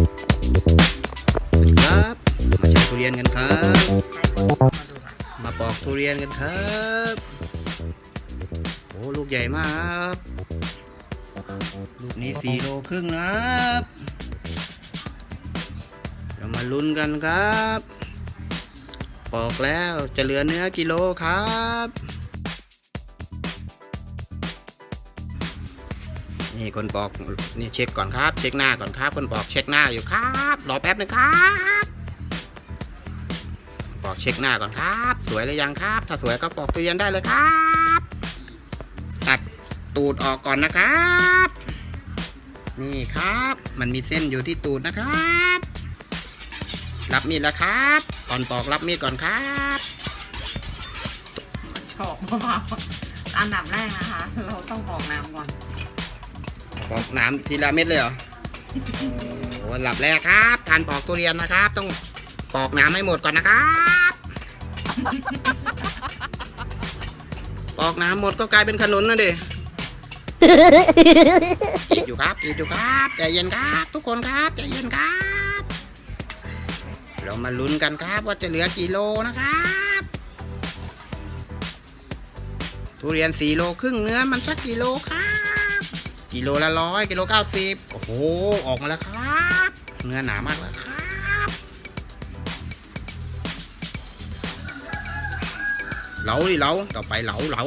สวัสดีครับ มาชิมทุเรียนกันครับมาดูค่ะมาปอกทุเรียนกันครับโอ้ลูกใหญ่มากครับลูกนี้สี่โลครึ่งนะครับเรามาลุ้นกันครับ ปอกแล้วจะเหลือเนื้อกิโลครับ นี่คนปอกนี่เช็คก่อนครับ เช็คหน้าก่อนครับคนปอกเช็คหน้าอยู่ครับรอแป๊บนึงครับปอกเช็คหน้าก่อนครับ สวยหรือยังครับ ถ้าสวยก็ปอกทุเรียนได้เลยครับ ตัดตูดออกก่อนนะครับ นี่ครับ มันมีเส้นอยู่ที่ตูดนะครับ รับมีดแล้วครับก่อนปอกรับมีดก่อนครับชอบมากอันดับแรกนะคะ เราต้องกรอกน้ำก่อน ปอกน้ำทีละเม็ดเลยเหรอโอ้หลับแรกครับการปอกทุเรียนนะครับ ต้องปอกน้ำให้หมดก่อนนะครับ ปอกน้ำหมดก็กลายเป็นขนุนนะดิกรีดอยู่ครับกรีดอยู่ครับใจเย็นครับ ทุกคนครับใจเย็นครับ เรามาลุ้นกันครับว่าจะเหลือกี่โลนะครับ ทุเรียนสี่โลครึ่งเนื้อมันสักกี่โลครับ กิโลละร้อยกิโลเก้าสิบโอ้โห ออกมาแล้วครับ เนื้อหนามากแล้วครับ เหลาดิเหลาต่อไปเหลาเหลา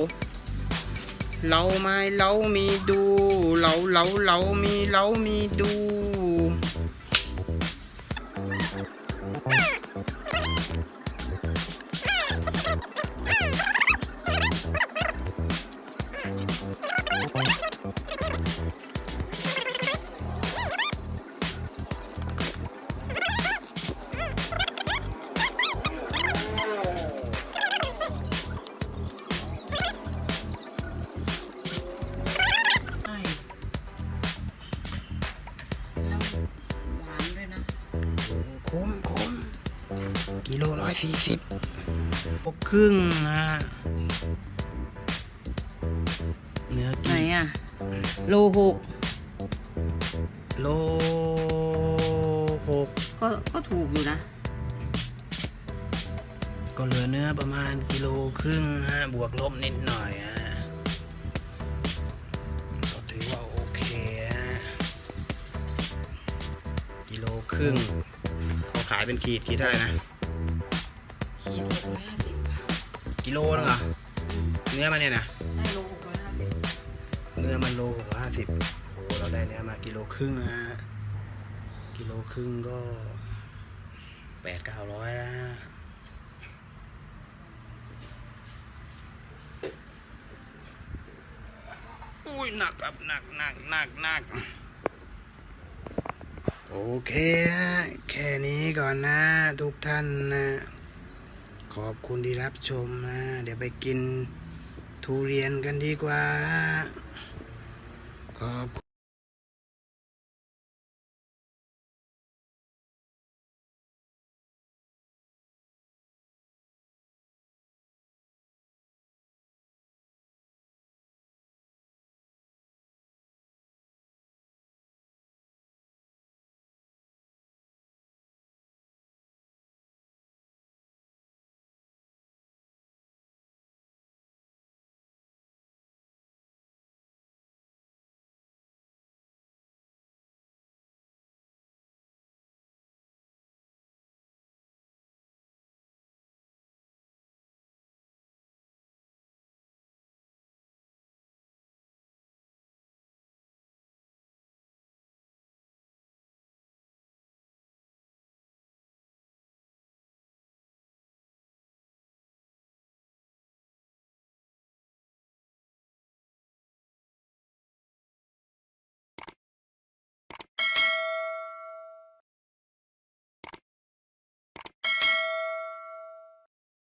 เหลาไม้เหลามีดูเหลาเหลาเหลามีเหลามีดู กิโลร้อยสี่สิบหกครึ่งนะเนื้อไหนกี่อะ โลหกโลหกก็ก็ถูกอยู่นะ ก็เหลือเนื้อประมาณกิโลครึ่งฮะ บวกลบนิดหน่อยฮะก็ถือว่าโอเคฮะ กิโลครึ่งเขาขายเป็นขีดขีดเท่าไหร่นะขีดหกร้อยห้าสิบกิโลนึงเหรอเนื้อมันเนี่ยนะใช่โลหกร้อยห้าสิบเนื้อมันโลหกห้าสิบโอ้โหเราได้เนื้อมากิโลครึ่งนะฮะกิโลครึ่งก็แปดเก้าร้อยแล้วฮะอุ้ยหนักครับหนักหนักหนักหนัก โอเคฮะแค่นี้ก่อนนะทุกท่านนะ ขอบคุณที่รับชมนะ เดี๋ยวไปกินทุเรียนกันดีกว่า ขอบ